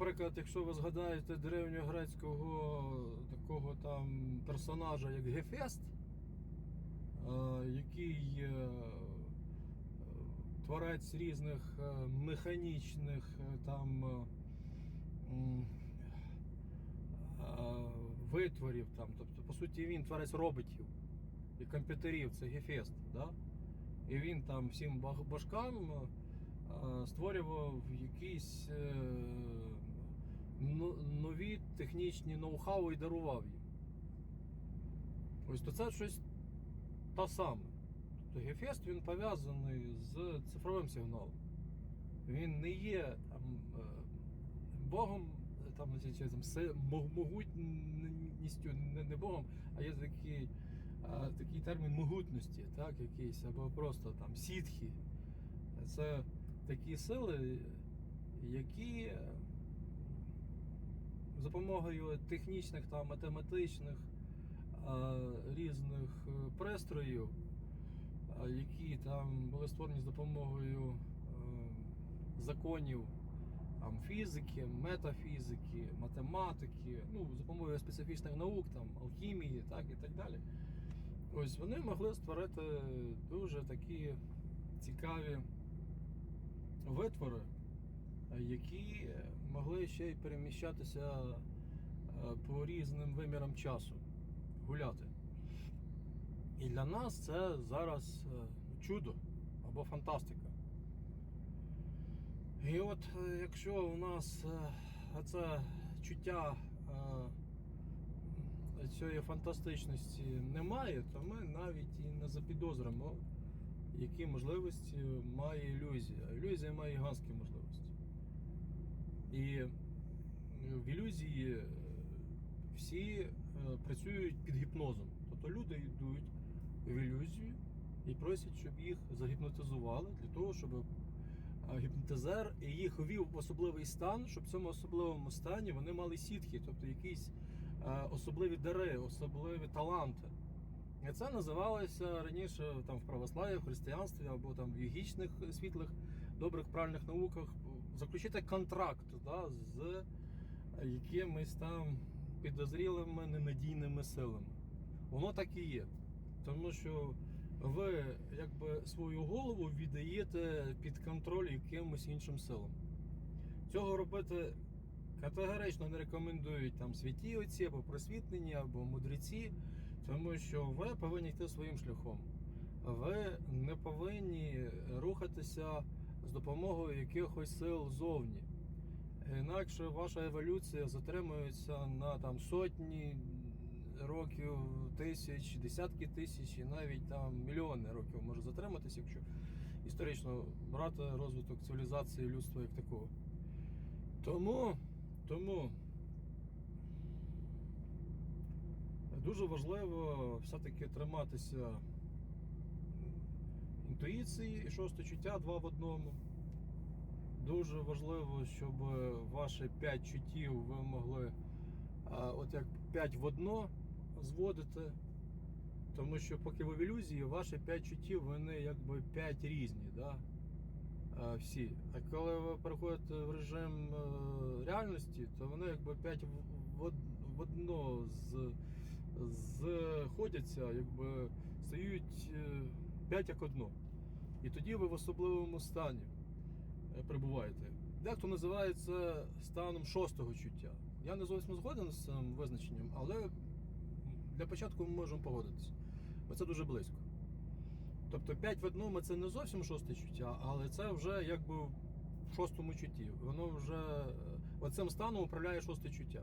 наприклад, якщо ви згадаєте древньогрецького такого там персонажа, як Гефест, е, який е, творець різних е, механічних там витворів, там, тобто, по суті, він творець роботів і комп'ютерів, це Гефест. Да? І він там всім башкам створював якісь нові технічні ноу-хау і дарував їм. Ось то це щось те саме. Тобто Гефест він пов'язаний з цифровим сигналом. Він не є там, е, Богом, е, там, чи- там, могутністю, не, не Богом, а є такий, е, такий термін могутності, так, якийсь, або просто там сітхи. Це такі сили, які за допомогою технічних та математичних різних е, пристроїв, які там були створені з допомогою е, законів там, фізики, метафізики, математики, ну, за допомогою специфічних наук, там, алхімії так, і так далі. Ось вони могли створити дуже такі цікаві витвори, які могли ще й переміщатися е, по різним вимірам часу, гуляти. І для нас це зараз е, чудо або фантастика. І от е, якщо у нас е, це чуття е, цієї фантастичності немає, то ми навіть і не запідозримо, які можливості має ілюзія. Ілюзія має гігантські можливості. І в ілюзії е, всі е, працюють під гіпнозом. Тобто люди йдуть в ілюзію і просять, щоб їх загіпнотизували для того, щоб е, гіпнотизер їх ввів в особливий стан, щоб в цьому особливому стані вони мали сітки, тобто якісь е, особливі дари, особливі таланти. І це називалося раніше там, в православ'ї, в християнстві або там в йогічних світлих, добрих правильних науках заключити контракт да, з якимись там підозрілими ненадійними силами. Воно так і є. Тому що ви якби свою голову віддаєте під контроль якимось іншим силам. Цього робити категорично не рекомендують там святі отці або просвітлені, або мудреці, тому що ви повинні йти своїм шляхом. Ви не повинні рухатися з допомогою якихось сил зовні. Інакше ваша еволюція затримується на там сотні років, тисяч, десятки тисяч і навіть там мільйони років може затриматися, якщо історично брати розвиток цивілізації людства як такого. Тому, тому дуже важливо все-таки триматися інтуїції і шосте чуття два в одному. Дуже важливо, щоб ваші п'ять чуттів ви могли от як п'ять в одно зводити. Тому що поки ви в ілюзії, ваші п'ять чуттів, вони якби п'ять різні. Да? Всі. А коли ви переходите в режим е, реальності, то вони якби п'ять в, в, одно зходяться, якби стають е, п'ять як одно. І тоді ви в особливому стані е, перебуваєте. Дехто називає це станом шостого чуття. Я не зовсім згоден з цим визначенням, але для початку ми можемо погодитися, бо це дуже близько. Тобто 5 в одному це не зовсім шосте чуття, але це вже якби в шостому чутті. Воно вже е, оцим станом управляє шосте чуття.